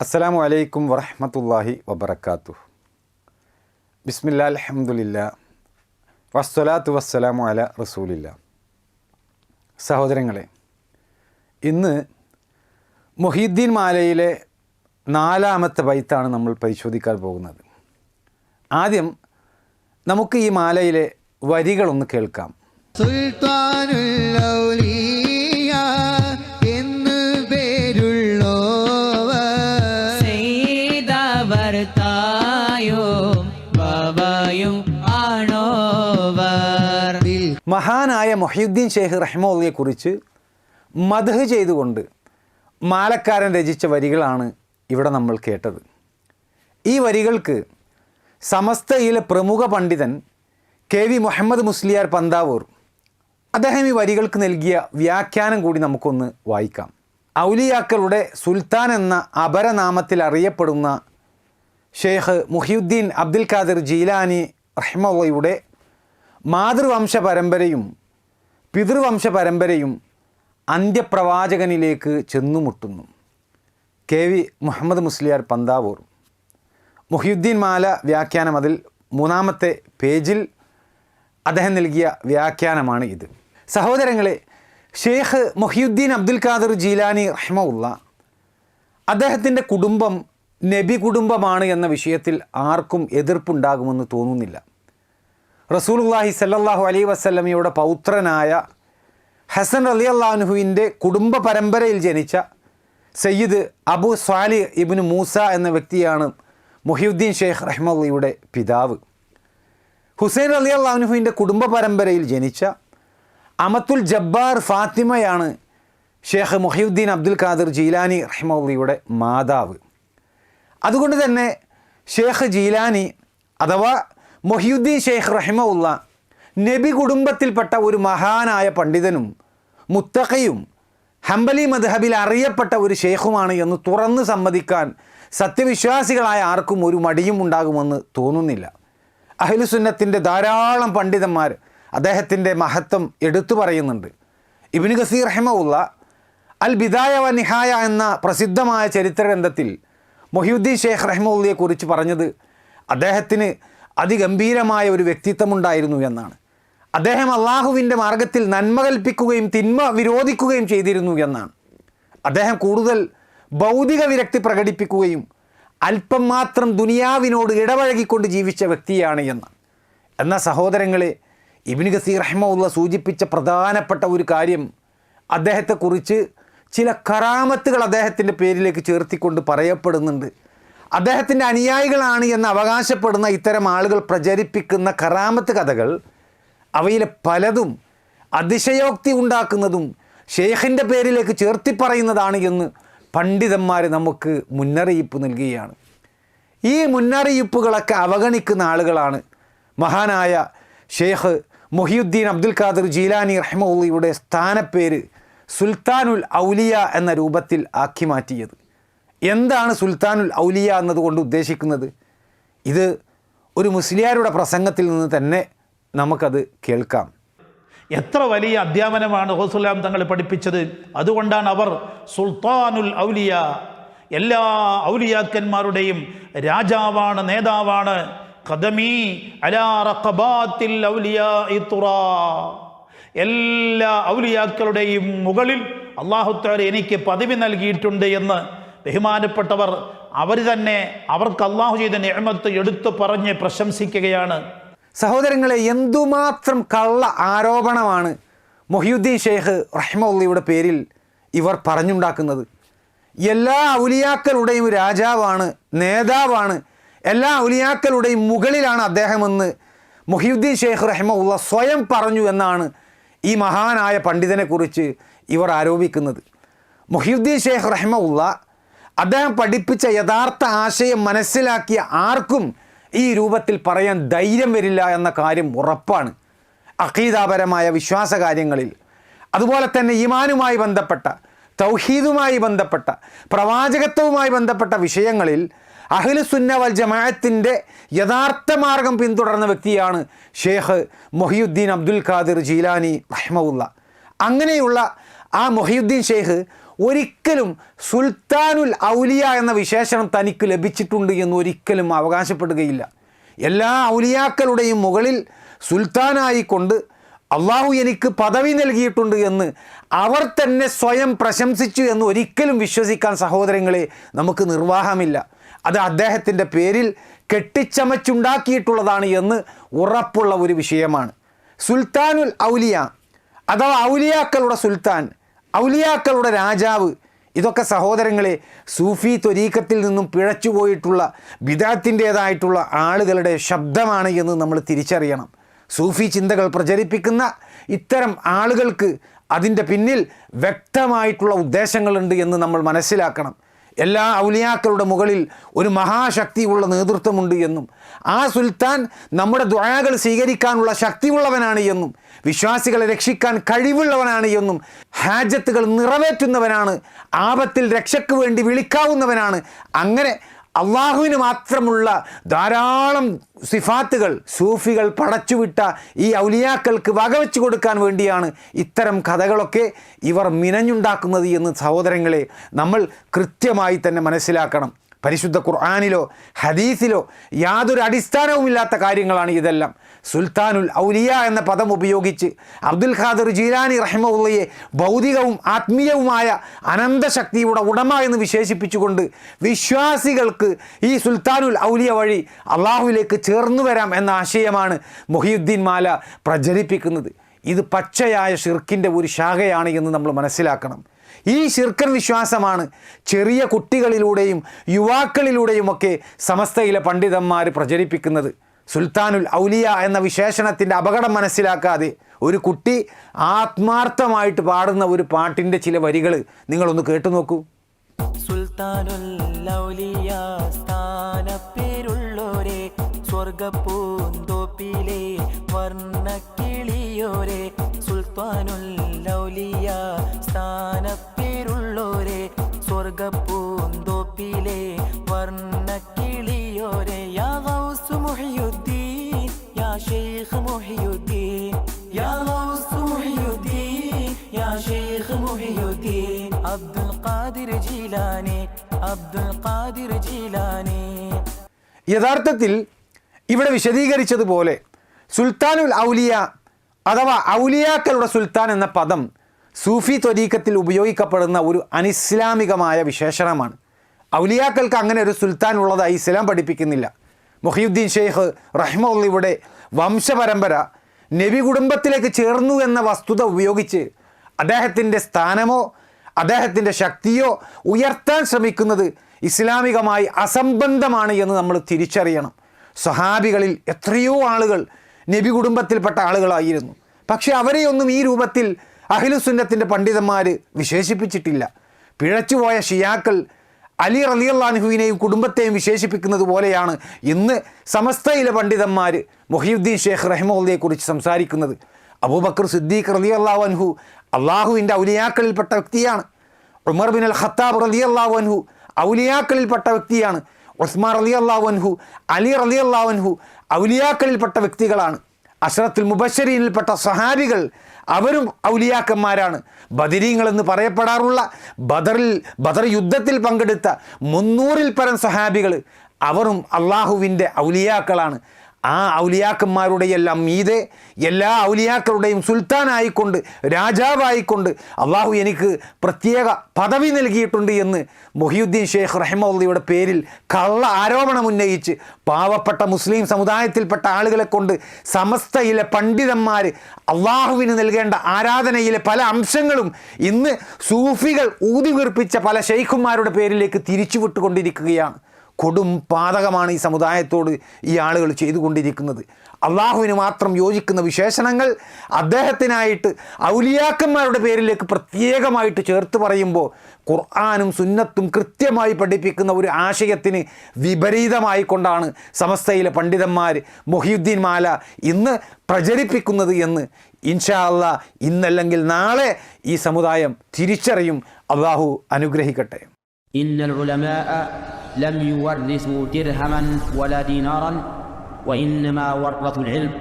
അസ്സലാമു അലൈക്കും വറഹമത്തല്ലാഹി വബർക്കാത്തു ബിസ്മില്ലാ അലഹമുല്ല വസ്സലാത്തു വസ്സലാമു അല റസൂലില്ല. സഹോദരങ്ങളെ ഇന്ന് മൊഹീദ്ദീൻ മാലയിലെ നാലാമത്തെ ബൈത്താണ് നമ്മൾ പരിശോധിക്കാൻ പോകുന്നത്. ആദ്യം നമുക്ക് ഈ മാലയിലെ വരികളൊന്ന് കേൾക്കാം. സുൽത്താനുൽ മഹാനായ മൊഹീദ്ദീൻ ഷേഖ് റഹ്മുള്ളയെക്കുറിച്ച് മദഹ് ചെയ്തുകൊണ്ട് മാലക്കാരൻ രചിച്ച വരികളാണ് ഇവിടെ നമ്മൾ കേട്ടത്. ഈ വരികൾക്ക് സമസ്തയിലെ പ്രമുഖ പണ്ഡിതൻ കെ വി മുഹമ്മദ് മുസ്ലിയാർ പന്താവൂർ അദ്ദേഹം ഈ വരികൾക്ക് നൽകിയ വ്യാഖ്യാനം കൂടി നമുക്കൊന്ന് വായിക്കാം. ഔലിയാക്കളുടെ സുൽത്താൻ എന്ന അപരനാമത്തിൽ അറിയപ്പെടുന്ന Sheikh Muhiyuddin Abdul Qadir Jilani റഹ്മുള്ളയുടെ മാതൃവംശ പരമ്പരയും പിതൃവംശ പരമ്പരയും അന്ത്യപ്രവാചകനിലേക്ക് ചെന്നുമുട്ടുന്നു. K V Muhammad Musliyar Panthavoor. Muhiyuddin Mala വ്യാഖ്യാനം അതിൽ മൂന്നാമത്തെ പേജിൽ അദ്ദേഹം നൽകിയ വ്യാഖ്യാനമാണ് ഇത്. സഹോദരങ്ങളെ ഷെയ്ഖ് മുഹിയുദ്ദീൻ അബ്ദുൽ ഖാദർ ജീലാനി റഹ്മുള്ള അദ്ദേഹത്തിന്റെ കുടുംബം നബി കുടുംബമാണ് എന്ന വിഷയത്തിൽ ആർക്കും എതിർപ്പുണ്ടാകുമെന്ന് തോന്നുന്നില്ല. റസൂലുള്ളാഹി സല്ലാഹു അലൈ വസ്ലമിയുടെ പൗത്രനായ ഹസൻ അലി അള്ളാഹുവിന്റെ കുടുംബ പരമ്പരയിൽ ജനിച്ച സയ്യിദ് അബു സ്വാലി ഇബിന് മൂസ എന്ന വ്യക്തിയാണ് മുഹിയുദ്ദീൻ ഷെയ്ഖ് റഹ്മുള്ളയുടെ പിതാവ്. ഹുസൈൻ അലി അള്ളാഹുവിന്റെ കുടുംബ പരമ്പരയിൽ ജനിച്ച Amatul Jabbar ഫാത്തിമയാണ് Sheikh Muhiyuddin Abdul Qadir Jilani റഹ്മുള്ളയുടെ മാതാവ്. അതുകൊണ്ട് തന്നെ ഷേഖ് ജീലാനി അഥവാ മൊഹിയുദ്ദീൻ ഷെയ്ഖ് റഹിമുള്ള നബി കുടുംബത്തിൽപ്പെട്ട ഒരു മഹാനായ പണ്ഡിതനും മുത്തഖയും ഹംബലി മദ്ഹബിൽ അറിയപ്പെട്ട ഒരു ഷെയ്ഖുമാണ് എന്ന് തുറന്ന് സമ്മതിക്കാൻ സത്യവിശ്വാസികളായ ആർക്കും ഒരു മടിയും ഉണ്ടാകുമെന്ന് തോന്നുന്നില്ല. അഹ്ലുസുന്നത്തിന്റെ ധാരാളം പണ്ഡിതന്മാർ അദ്ദേഹത്തിന്റെ മഹത്വം എടുത്തു പറയുന്നുണ്ട്. ഇബിന് ഗസീർ റഹിമുള്ള അൽ ബിദായ വ നിഹായ എന്ന പ്രസിദ്ധമായ ചരിത്രഗ്രന്ഥത്തിൽ മൊഹിയുദ്ദീൻ ഷെയ്ഖ് റഹ്മുള്ളയെക്കുറിച്ച് പറഞ്ഞത് അദ്ദേഹത്തിന് അതിഗംഭീരമായ ഒരു വ്യക്തിത്വമുണ്ടായിരുന്നു എന്നാണ്. അദ്ദേഹം അള്ളാഹുവിന്റെ മാർഗത്തിൽ നന്മ കൽപ്പിക്കുകയും തിന്മ വിരോധിക്കുകയും ചെയ്തിരുന്നു എന്നാണ്. അദ്ദേഹം കൂടുതൽ ഭൗതിക വിരക്തി പ്രകടിപ്പിക്കുകയും അല്പം മാത്രം ദുനിയാവിനോട് ഇടപഴകിക്കൊണ്ട് ജീവിച്ച വ്യക്തിയാണ് എന്ന്. എന്ന സഹോദരങ്ങളെ ഇബിന് ഗസീർ റഹ്മുള്ള സൂചിപ്പിച്ച പ്രധാനപ്പെട്ട ഒരു കാര്യം അദ്ദേഹത്തെക്കുറിച്ച് ചില കറാമത്തുകൾ അദ്ദേഹത്തിന്റെ പേരിലേക്ക് ചേർത്തിക്കൊണ്ട് പറയപ്പെടുന്നുണ്ട്. അദ്ദേഹത്തിന്റെ അനുയായികളാണ് എന്ന് അവകാശപ്പെടുന്ന ഇത്തരം ആളുകൾ പ്രചരിപ്പിക്കുന്ന കറാമത്ത് കഥകൾ അവയിലെ പലതും അതിശയോക്തി ഉണ്ടാക്കുന്നതും ഷെയ്ഖിന്റെ പേരിലേക്ക് ചേർത്തി പറയുന്നതാണ് എന്ന് പണ്ഡിതന്മാർ നമുക്ക് മുന്നറിയിപ്പ് നൽകുകയാണ്. ഈ മുന്നറിയിപ്പുകളൊക്കെ അവഗണിക്കുന്ന ആളുകളാണ് മഹാനായ ഷെയ്ഖ് മൊഹിയുദ്ദീൻ അബ്ദുൽ ഖാദർ ജീലാനി റഹ്മുള്ളയുടെ സ്ഥാനപ്പേര് സുൽത്താനുൽ ഔലിയ എന്ന രൂപത്തിൽ ആക്കി മാറ്റിയത്. എന്താണ് സുൽത്താനുൽ ഔലിയ എന്നതുകൊണ്ട് ഉദ്ദേശിക്കുന്നത്? ഇത് ഒരു മുസ്ലിയാരുടെ പ്രസംഗത്തിൽ നിന്ന് തന്നെ നമുക്കത് കേൾക്കാം. എത്ര വലിയ അധ്യാപനമാണ് ഹോസുലാം തങ്ങൾ പഠിപ്പിച്ചത്? അതുകൊണ്ടാണ് അവർ സുൽത്താനുൽ ഔലിയ എല്ലാ ഔലിയാക്കന്മാരുടെയും രാജാവാണ് നേതാവാണ്. ഖദമി അലാ ഔലിയ. എല്ലാ ഔലിയാക്കളുടെയും മുകളിൽ അള്ളാഹുത്താർ എനിക്ക് പദവി നൽകിയിട്ടുണ്ട് എന്ന് ബഹുമാനപ്പെട്ടവർ അവർ തന്നെ അവർക്ക് അള്ളാഹു ചെയ്ത നിയമത്ത് എടുത്തു പറഞ്ഞ് പ്രശംസിക്കുകയാണ്. സഹോദരങ്ങളെ എന്തുമാത്രം കള്ള ആരോപണമാണ് മൊഹിയുദ്ദീൻ ഷെയ്ഖ് റഹ്മുള്ളയുടെ പേരിൽ ഇവർ പറഞ്ഞുണ്ടാക്കുന്നത്. എല്ലാ ഔലിയാക്കളുടെയും രാജാവാണ് നേതാവാണ് എല്ലാ ഔലിയാക്കളുടെയും മുകളിലാണ് അദ്ദേഹമെന്ന് മൊഹിയുദ്ദീൻ ഷെയ്ഖ് റഹ്മുള്ള സ്വയം പറഞ്ഞു എന്നാണ് ഈ മഹാനായ പണ്ഡിതനെക്കുറിച്ച് ഇവർ ആരോപിക്കുന്നത്. മൊഹിയുദ്ദീൻ ഷെയ്ഖ് റഹ്മുള്ള അദ്ദേഹം പഠിപ്പിച്ച യഥാർത്ഥ ആശയം മനസ്സിലാക്കിയ ആർക്കും ഈ രൂപത്തിൽ പറയാൻ ധൈര്യം വരില്ല എന്ന കാര്യം ഉറപ്പാണ്. അഖീദാപരമായ വിശ്വാസ കാര്യങ്ങളിൽ അതുപോലെ തന്നെ ഈമാനുമായി ബന്ധപ്പെട്ട തൗഹീദുമായി ബന്ധപ്പെട്ട പ്രവാചകത്വവുമായി ബന്ധപ്പെട്ട വിഷയങ്ങളിൽ അഖിലുസുന്ന വൽ ജമാഅത്തിന്റെ യഥാർത്ഥ മാർഗം പിന്തുടർന്ന വ്യക്തിയാണ് Sheikh Mohiyuddin Abdul Qadir Jilani റഹ്മുള്ള അങ്ങനെയുള്ള ആ മൊഹിയുദ്ദീൻ ഷെയ്ഖ് ഒരിക്കലും സുൽത്താനുൽ ഔലിയ എന്ന വിശേഷണം തനിക്ക് ലഭിച്ചിട്ടുണ്ട് എന്ന് ഒരിക്കലും അവകാശപ്പെടുകയില്ല. എല്ലാ ഔലിയാക്കളുടെയും മുകളിൽ സുൽത്താനായിക്കൊണ്ട് അള്ളാഹു എനിക്ക് പദവി നൽകിയിട്ടുണ്ട് എന്ന് അവർ തന്നെ സ്വയം പ്രശംസിച്ചു എന്ന് ഒരിക്കലും വിശ്വസിക്കാൻ സഹോദരങ്ങളെ നമുക്ക് നിർവാഹമില്ല. അത് അദ്ദേഹത്തിന്റെ പേരിൽ കെട്ടിച്ചമച്ചുണ്ടാക്കിയിട്ടുള്ളതാണ് എന്ന് ഉറപ്പുള്ള ഒരു വിഷയമാണ്. സുൽത്താനുൽ ഔലിയ അഥവാ ഔലിയാക്കളുടെ സുൽത്താൻ ഔലിയാക്കളുടെ രാജാവ്. ഇതൊക്കെ സഹോദരങ്ങളെ സൂഫി ത്വരീക്കത്തിൽ നിന്നും പിഴച്ചുപോയിട്ടുള്ള ബിദാത്തിന്റേതായിട്ടുള്ള ആളുകളുടെ ശബ്ദമാണ് എന്ന് നമ്മൾ തിരിച്ചറിയണം. സൂഫി ചിന്തകൾ പ്രചരിപ്പിക്കുന്ന ഇത്തരം ആളുകൾക്ക് അതിന്റെ പിന്നിൽ വ്യക്തമായിട്ടുള്ള ഉദ്ദേശങ്ങളുണ്ട് എന്ന് നമ്മൾ മനസ്സിലാക്കണം. എല്ലാ ഔലിയാക്കളുടെ മുകളിൽ ഒരു മഹാശക്തിയുള്ള നേതൃത്വമുണ്ട് എന്നും ആ സുൽത്താൻ നമ്മുടെ ദ്വയാകൾ സ്വീകരിക്കാനുള്ള ശക്തിയുള്ളവനാണ് എന്നും വിശ്വാസികളെ രക്ഷിക്കാൻ കഴിവുള്ളവനാണ് എന്നും ഹാജത്തുകൾ നിറവേറ്റുന്നവനാണ് ആപത്തിൽ രക്ഷയ്ക്ക് വേണ്ടി വിളിക്കാവുന്നവനാണ്. അങ്ങനെ അള്ളാഹുവിന് മാത്രമുള്ള ധാരാളം സിഫാത്തുകൾ സൂഫികൾ പടച്ചുവിട്ട ഈ ഔലിയാക്കൾക്ക് വകവെച്ചു കൊടുക്കാൻ വേണ്ടിയാണ് ഇത്തരം കഥകളൊക്കെ ഇവർ മിനഞ്ഞുണ്ടാക്കുന്നത് എന്ന് സഹോദരങ്ങളെ നമ്മൾ കൃത്യമായി തന്നെ മനസ്സിലാക്കണം. പരിശുദ്ധ ഖുർആാനിലോ ഹദീസിലോ യാതൊരു അടിസ്ഥാനവുമില്ലാത്ത കാര്യങ്ങളാണ് ഇതെല്ലാം. സുൽത്താനുൽ ഔലിയ എന്ന പദം ഉപയോഗിച്ച് അബ്ദുൽ ഖാദർ ജീലാനി റഹ്മുള്ളയെ ഭൗതികവും ആത്മീയവുമായ അനന്തശക്തിയുടെ ഉടമ എന്ന് വിശേഷിപ്പിച്ചുകൊണ്ട് വിശ്വാസികൾക്ക് ഈ സുൽത്താനുൽ ഔലിയ വഴി അള്ളാഹുവിലേക്ക് ചേർന്നു വരാം എന്ന ആശയമാണ് മുഹിയുദ്ദീൻ മാല പ്രചരിപ്പിക്കുന്നത്. ഇത് പച്ചയായ ഷിർക്കിന്റെ ഒരു ശാഖയാണ് എന്ന് നമ്മൾ മനസ്സിലാക്കണം. ഈ ശിർക്കൻ വിശ്വാസമാണ് ചെറിയ കുട്ടികളിലൂടെയും യുവാക്കളിലൂടെയുമൊക്കെ സമസ്തയിലെ പണ്ഡിതന്മാർ പ്രചരിപ്പിക്കുന്നത്. സുൽത്താനുൽ ഔലിയ എന്ന വിശേഷണത്തിന്റെ അപകടം മനസ്സിലാക്കാതെ ഒരു കുട്ടി ആത്മാർത്ഥമായിട്ട് പാടുന്ന ഒരു പാട്ടിന്റെ ചില വരികൾ നിങ്ങളൊന്ന് കേട്ടു നോക്കൂ. സുൽത്താനുൽ വർണക്കിളിയോരെ സുൽത്താനുൽ സ്ഥാനപ്പേരുള്ളോരെ സ്വർഗപ്പൂന്തോപ്പിലെ വർണക്കിളിയോരെ യാ ഗൗസ് മുഹിയുദ്ദീൻ യാ ഷെയ്ഖ് മുഹിയുദ്ദീൻ യാ ഗൗസ് മുഹിയുദ്ദീൻ യാ Sheikh Muhiyuddin. Abdul Qadir Jilani Abdul Qadir Jilani. യഥാർത്ഥത്തിൽ ഇവിടെ വിശദീകരിച്ചതുപോലെ സുൽത്താനുൽ ഔലിയ അഥവാ ഔലിയാക്കളുടെ സുൽത്താൻ എന്ന പദം സൂഫി ത്വരീക്കത്തിൽ ഉപയോഗിക്കപ്പെടുന്ന ഒരു അനിസ്ലാമികമായ വിശേഷണമാണ്. ഔലിയാക്കൾക്ക് അങ്ങനെ ഒരു സുൽത്താൻ ഉള്ളതായി ഇസ്ലാം പഠിപ്പിക്കുന്നില്ല. മുഹിയുദ്ദീൻ ഷെയ്ഖ് റഹ്മുള്ളിയുടെ വംശപരമ്പര നബി കുടുംബത്തിലേക്ക് ചേർന്നു എന്ന വസ്തുത ഉപയോഗിച്ച് അദ്ദേഹത്തിന്റെ സ്ഥാനമോ അദ്ദേഹത്തിന്റെ ശക്തിയോ ഉയർത്താൻ ശ്രമിക്കുന്നത് ഇസ്ലാമികമായി അസംബന്ധമാണ് എന്ന് നമ്മൾ തിരിച്ചറിയണം. സ്വഹാബികളിൽ എത്രയോ ആളുകൾ നബി കുടുംബത്തിൽപ്പെട്ട ആളുകളായിരുന്നു. പക്ഷെ അവരെയൊന്നും ഈ രൂപത്തിൽ അഖിലുസുന്നത്തിന്റെ പണ്ഡിതന്മാർ വിശേഷിപ്പിച്ചിട്ടില്ല. പിഴച്ചുപോയ ഷിയാക്കൾ അലി റലിയല്ലാൻഹുവിനെയും കുടുംബത്തെയും വിശേഷിപ്പിക്കുന്നത് പോലെയാണ് ഇന്ന് സമസ്തയിലെ പണ്ഡിതന്മാർ മുഹിയുദ്ദീൻ ഷേഖ് റഹ്മുള്ളയെക്കുറിച്ച് സംസാരിക്കുന്നത്. അബൂബക്കർ സിദ്ദീഖ് റലി അൻഹു അള്ളാഹുവിന്റെ ഔലിയാക്കളിൽപ്പെട്ട വ്യക്തിയാണ്. ഉമർ ബിൻ അൽ ഖത്താബ് റലി അൻഹു ഔലിയാക്കളിൽപ്പെട്ട വ്യക്തിയാണ്. ഉസ്മാൻ റലി അൻഹു അലി റലി അൻഹു ഔലിയാക്കളിൽപ്പെട്ട വ്യക്തികളാണ്. അഷറത്തുൽ മുബശ്ശരീനിൽപ്പെട്ട സഹാബികൾ അവരും ഔലിയാക്കന്മാരാണ്. ബദരീങ്ങളെന്ന് പറയപ്പെടാറുള്ള ബദറിൽ ബദർ യുദ്ധത്തിൽ പങ്കെടുത്ത മുന്നൂറിൽ പരം സഹാബികൾ അവരും അള്ളാഹുവിന്റെ ഔലിയാക്കളാണ്. ആ ഔലിയാക്കന്മാരുടെ എല്ലാം മീതെ എല്ലാ ഔലിയാക്കളുടെയും സുൽത്താനായിക്കൊണ്ട് രാജാവായിക്കൊണ്ട് അള്ളാഹു എനിക്ക് പ്രത്യേക പദവി നൽകിയിട്ടുണ്ട് എന്ന് മൊഹിയുദ്ദീൻ ഷെയ്ഖ് റഹ്മുള്ളയുടെ പേരിൽ കള്ള ആരോപണം ഉന്നയിച്ച് പാവപ്പെട്ട മുസ്ലിം സമുദായത്തിൽപ്പെട്ട ആളുകളെ കൊണ്ട് സമസ്തയിലെ പണ്ഡിതന്മാർ അള്ളാഹുവിന് നൽകേണ്ട ആരാധനയിലെ പല അംശങ്ങളും ഇന്ന് സൂഫികൾ ഊതിവീർപ്പിച്ച പല ഷെയ്ഖുമാരുടെ പേരിലേക്ക് തിരിച്ചുവിട്ടുകൊണ്ടിരിക്കുകയാണ്. കൊടും പാതകമാണ് ഈ സമുദായത്തോട് ഈ ആളുകൾ ചെയ്തുകൊണ്ടിരിക്കുന്നത്. അള്ളാഹുവിന് മാത്രം യോജിക്കുന്ന വിശേഷണങ്ങൾ അദ്ദേഹത്തിനായിട്ട് ഔലിയാക്കന്മാരുടെ പേരിലേക്ക് പ്രത്യേകമായിട്ട് ചേർത്ത് പറയുമ്പോൾ ഖുർആാനും സുന്നത്തും കൃത്യമായി പഠിപ്പിക്കുന്ന ഒരു ആശയത്തിന് വിപരീതമായി കൊണ്ടാണ് സമസ്തയിലെ പണ്ഡിതന്മാർ മൊഹിയുദ്ദീൻ മാല ഇന്ന് പ്രചരിപ്പിക്കുന്നത് എന്ന് ഇൻഷാ അല്ല ഇന്നല്ലെങ്കിൽ നാളെ ഈ സമുദായം തിരിച്ചറിയും. അള്ളാഹു അനുഗ്രഹിക്കട്ടെ. لم يورثوا درهما ولا دينارا وإنما ورثوا العلم.